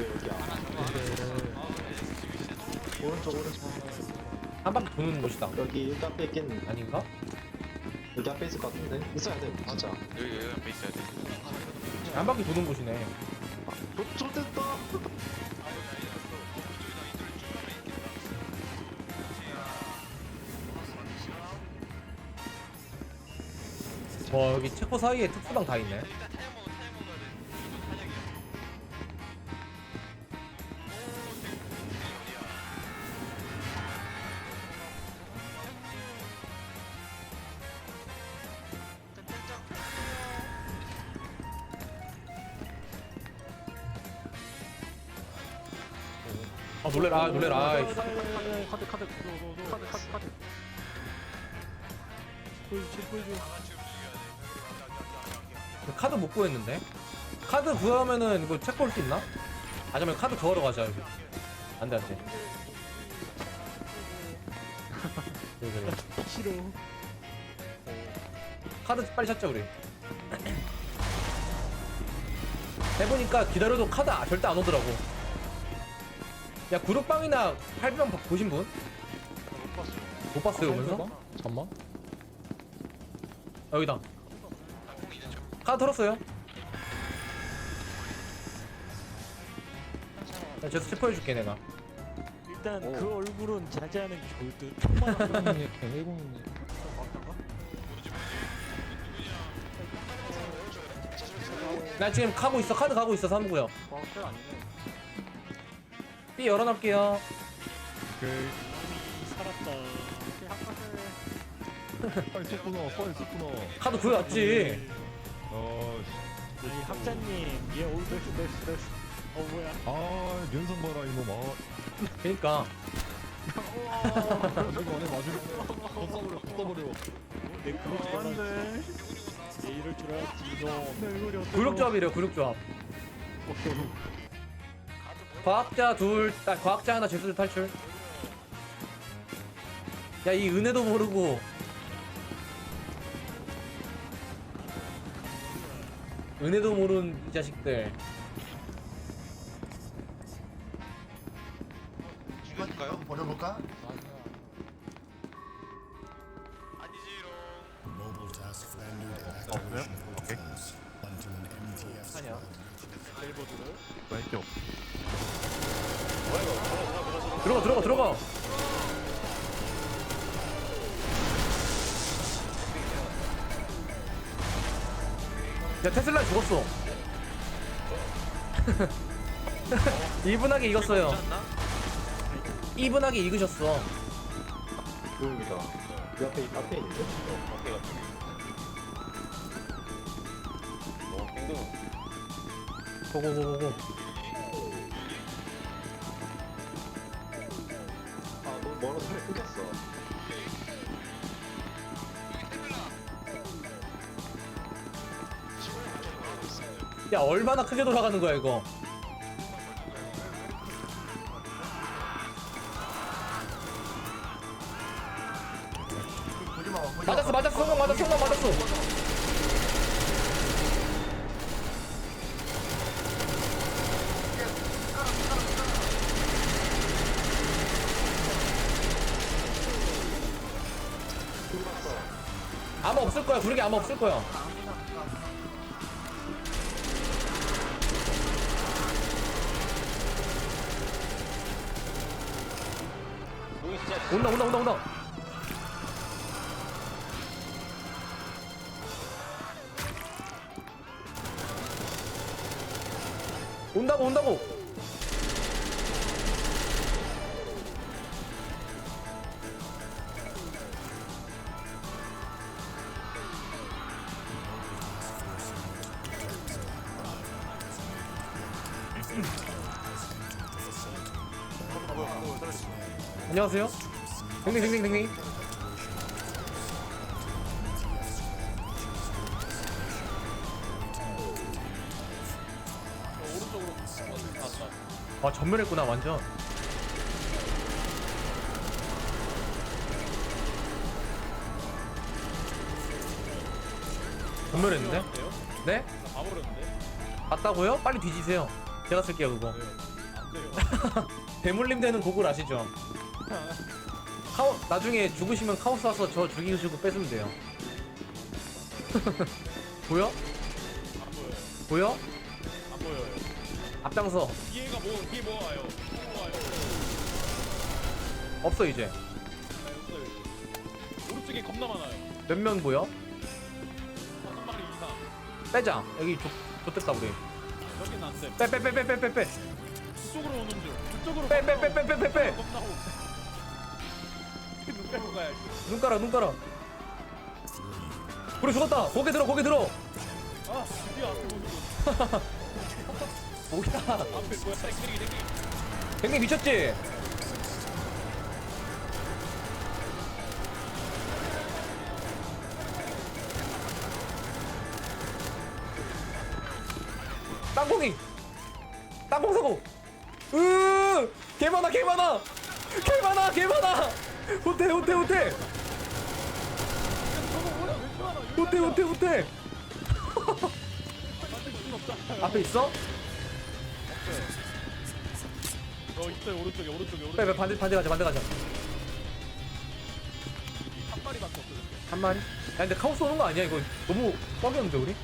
왜 여기야? 오른쪽 오른쪽 한 바퀴 도는 곳이다. 여기 여기 앞에 있겠네 아닌가? 여기 앞에 있을 것 같은데 있어야 돼 진짜 여기 여기 앞에 있어야 돼. 한 바퀴 도는 곳이네. 어, 좋됐다 와 여기 체코 사이에 특수당 다 있네. 놀래라 아, 놀래라 아이씨. 카드 카드 카드 카드 카드 카드 보여줘 보여줘 그 카드 못 구했는데? 카드 구하면은 이거 체크 올수 있나? 아니면 카드 구하러 가자 여기 안돼 안돼 그래, 그래. 싫어 카드 빨리 찾자 우리 해보니까 기다려도 카드 아- 절대 안 오더라고 야 구름빵이나 할비방 보신 분? 못 봤어. 못 봤어요 오면서? 잠만. 여기다. 카드 털었어요. 야 제수 체포해줄게 내가. 일단 오. 그 얼굴은 자제하는 게 좋을 듯. 천만 나 지금 가고 있어. 카드 가고 있어 사무구요. 과학자 아니네 B 열어놓을게요. 살았다 아 있었구나 서 있었구나 카드 구해왔지. 아니 학자님 얘올 됐어 됐어 됐어. 어 뭐야? 아 연성 봐라 이놈. 아. 그니까. 내가 안에 맞으면 더 써버려 내 그거 안돼 얘 이럴 줄 알았지 얼굴이 어때 굴욕조합이래요 굴욕조합 과학자 둘, 아, 과학자 하나 제수들 탈출. 야 이 은혜도 모르고. 은혜도 모르는 이 자식들. 죽여줄까요? 버려볼까? Mobile task until an MTF 아니야 벨보드를 왼쪽 들어가 들어가 들어가. 야 테슬라 죽었어. 이분하게 이겼어요. 이분하게 이기셨어. 여기다 이 앞에 앞에 있는데? 어깨 같은. 어, 땡등. 고고고고고 멀어서 소리 끊겼어. 야 얼마나 크게 돌아가는 거야 이거. 맞았어 맞았어. 성공 맞았어 성공 맞았어 구르기 아마 없을 거야. 온다 온다 온다 온다. 온다고 온다고 안녕하세요 댕댕댕댕댕댕 아 전멸했구나 완전 전멸했는데? 네? 다 버렸는데 맞다고요? 빨리 뒤지세요 제가 쓸게요 그거 뭔데요? 대물림 되는 곡을 아시죠? 카오 나중에 죽으시면 카오스 와서 저 죽이시고 뺏으면 돼요. 보여? 안 보여요. 보여? 안 보여요. 앞장서 뒤에가 뭐 뒤에 뭐 와요? 뭐 와요? 없어 이제 없어요. 오른쪽에 겁나 많아요. 몇 명 보여? 다섯 마리 이상. 빼자 여기 조, 좋댔다 우리 여기는 안 돼. 빼빼빼빼빼 빼빼 그쪽으로 오는 중. 그쪽으로. 빼, 빼, 빼, 빼, 빼, 빼, 빼. 겁나 오. 눈 빼고 가야지. 눈 깔아 눈 깔아 우리 죽었다 고개 들어 고개 들어 아, 드디어 앞에 보는 거. 뭐야 앞에 뭐야? 땡기기 땡기기. 형님 미쳤지? 땅콩이 땅콩 사고 으 개 많아 개 많아 개 많아 개 많아 호텔 호텔 호텔 저거 뭐야? 왜 좋아하나? 호텔 호텔 호텔 만들 순 없잖아. 앞에 있어? 어 있어요 오른쪽에 오른쪽에 오른쪽에. 빼빼 반대 반대 가자 반대 가자 한 마리밖에 없어. 한 마리 야 근데 카오스 오는 거 아니야 이거 너무 꽉이었는데 우리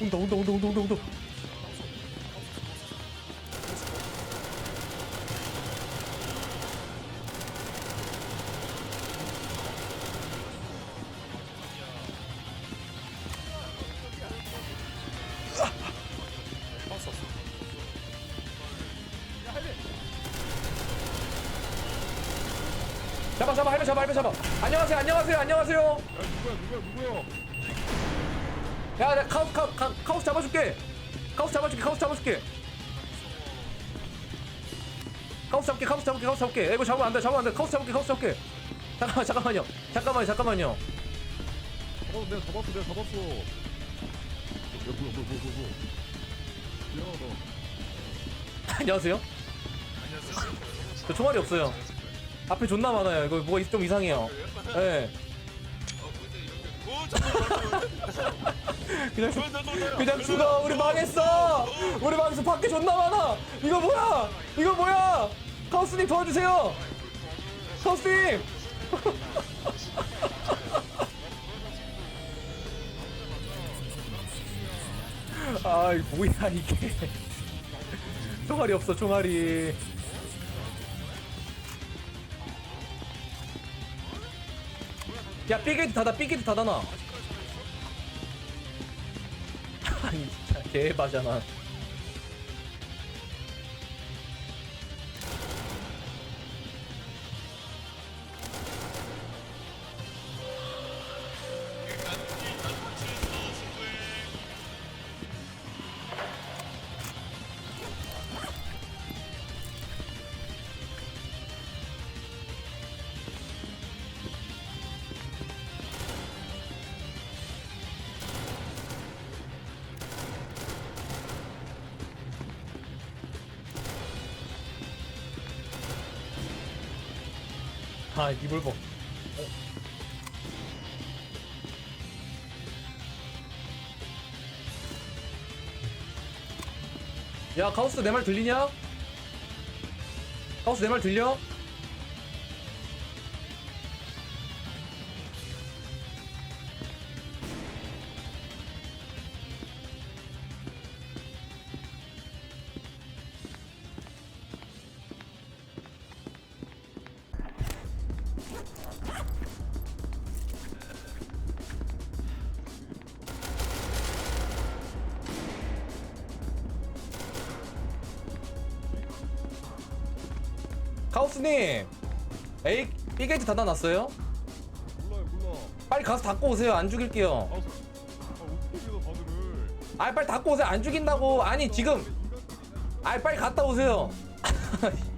온다 온다 온다 온다 온다 온다. 잡아 잡아 할배 잡아 할배 잡아. 안녕하세요 안녕하세요 안녕하세요. 누구야 누구야 누구야? 야, 나 카우스, 카우, 카, 카우스 잡아줄게. 카우스 잡아줄게, 카우스 잡아줄게. 카우스 잡게, 카우스 잡게, 카우스 잡게. 야, 이거 잡으면 안 돼, 잡으면 안 돼. 카우스 잡게, 카우스 잡게. 잠깐만, 잠깐만요. 잠깐만요, 잠깐만요. 어 내가 잡았어 내가 잡았어. 야 뭐야 뭐야 뭐야 뭐야. 미안하다. 안녕하세요. 저 총알이 없어요. 앞에 존나 많아요. 이거 뭐가 좀 이상해요. 예. 그냥 죽, 그냥 죽어. 우리 망했어. 우리 망했어. 밖에 존나 많아. 이거 뭐야? 이거 뭐야? 카우스님 도와주세요. 카우스님. 아, 이 뭐야 이게? 총알이 없어, 총알이. 야, 삐게이트 닫아, 삐게이트 닫아놔. 아니, 진짜 개바잖아. 아, 리볼버. 야, 카우스 내 말 들리냐? 카우스 내 말 들려? 카우스님! 에이, 삐게이트 닫아놨어요? 몰라요 몰라. 빨리 가서 닫고 오세요. 안 죽일게요. 아, 서- 아 어떻게 믿어 다들을. 아, 빨리 닫고 오세요. 안 죽인다고. 아니, 지금. 아이 빨리 갔다 오세요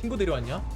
친구 데려왔냐?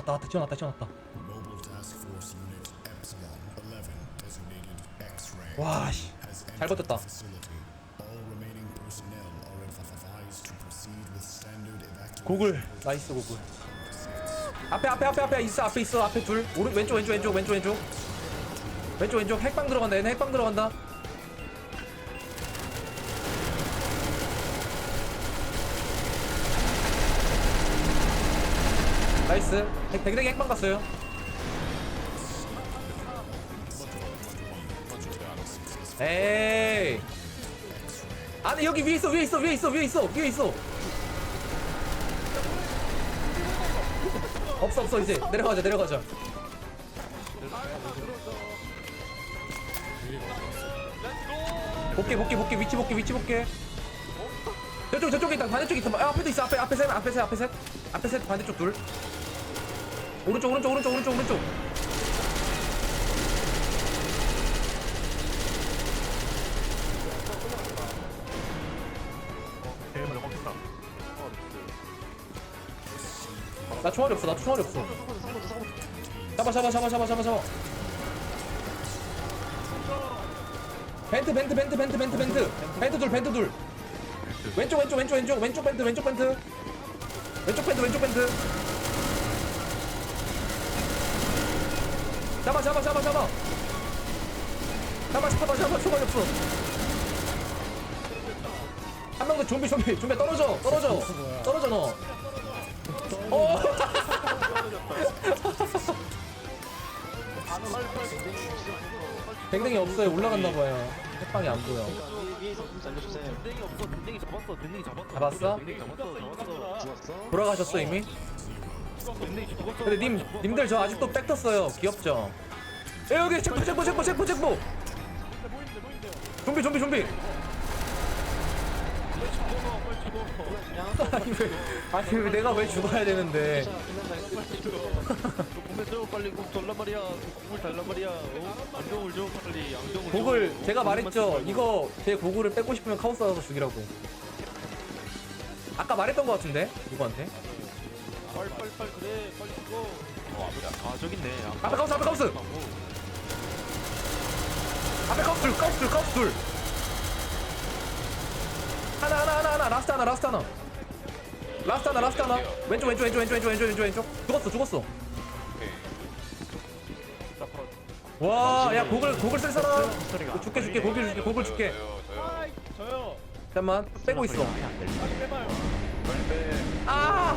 왔다 왔다 튀어났다 튀어났다. Mobile Task Force Unit Epsilon 11, designated X-Ray, 와 씨. has 잘 버텼다. 고글 나이스 고글. 앞에 앞에 앞에 앞에 있어 앞에 있어 앞에 둘 오른 왼쪽 왼쪽 왼쪽 왼쪽 왼쪽 왼쪽 왼쪽 핵방 들어간다 얘네 핵방 들어간다. 나이스 백- 백대기 핵방 갔어요. 에이. 아니 여기 위에 있어 위에 있어 위에 있어 위에 있어 위에 있어. 없어 없어 이제. 내려가자 내려가자. 볼게 볼게 볼게 위치 볼게 위치 볼게 저쪽 저쪽에 있다. 반대쪽에 있다. 아, 앞에도 있어. 앞에 앞에 셋 앞에 셋 앞에 셋. 앞에 셋 반대쪽 둘 오른쪽 오른쪽 오른쪽 오른쪽 오른쪽. 나 총알이 없어 나 총알이 없어. 잡아 잡아 잡아 잡아 잡아 잡아. 벤트 벤트 벤트 벤트 벤트 벤트. 벤트 둘 벤트 둘. 왼쪽 왼쪽 왼쪽 왼쪽 왼쪽 벤트 왼쪽 벤트. 왼쪽 벤트 왼쪽 벤트 잡아 잡아 잡아 잡아 잡아 잡아 잡아 총알이 없어 한 명 더 좀비 좀비 좀비 떨어져 떨어져 떨어져 너 어. 댕댕이 없어요. 올라갔나 봐요. 핵방이 안 보여. 잡았어 잡았어 돌아가셨어 이미? 근데 님 님들 저 아직도 백 떴어요. 귀엽죠? 에 여기 체포 체포 체포 체포 체포. 좀비 좀비 좀비. 아니 왜 내가 왜 죽어야 되는데? 공배 줘 빨리 공 달란 말이야 공을 달란 말이야 어? 안경을 줘 빨리 안경을 고글 줘. 제가 말했죠. 이거 제 고글을 뺏고 싶으면 카우스 와서 죽이라고. 아까 말했던 것 같은데 누구한테? 빨리 빨리 빨리 그래 빨리 죽어. 어 아, 저기 있네. 앞에 카우스 앞에 카우스! 앞에 카우스 둘 카우스 둘 카우스! 둘 하나 하나 하나 하나 라스트 하나 라스트 하나. 라스트 하나 라스트 하나. 왼쪽 왼쪽 왼쪽 왼쪽 왼쪽 왼쪽 왼쪽. 왼쪽 죽었어 죽었어. 와야 고글 고글 쓸 사람. 이거 줄게 줄게 고글 줄게 고글 줄게. 저요 잠깐만 빼고 있어. 아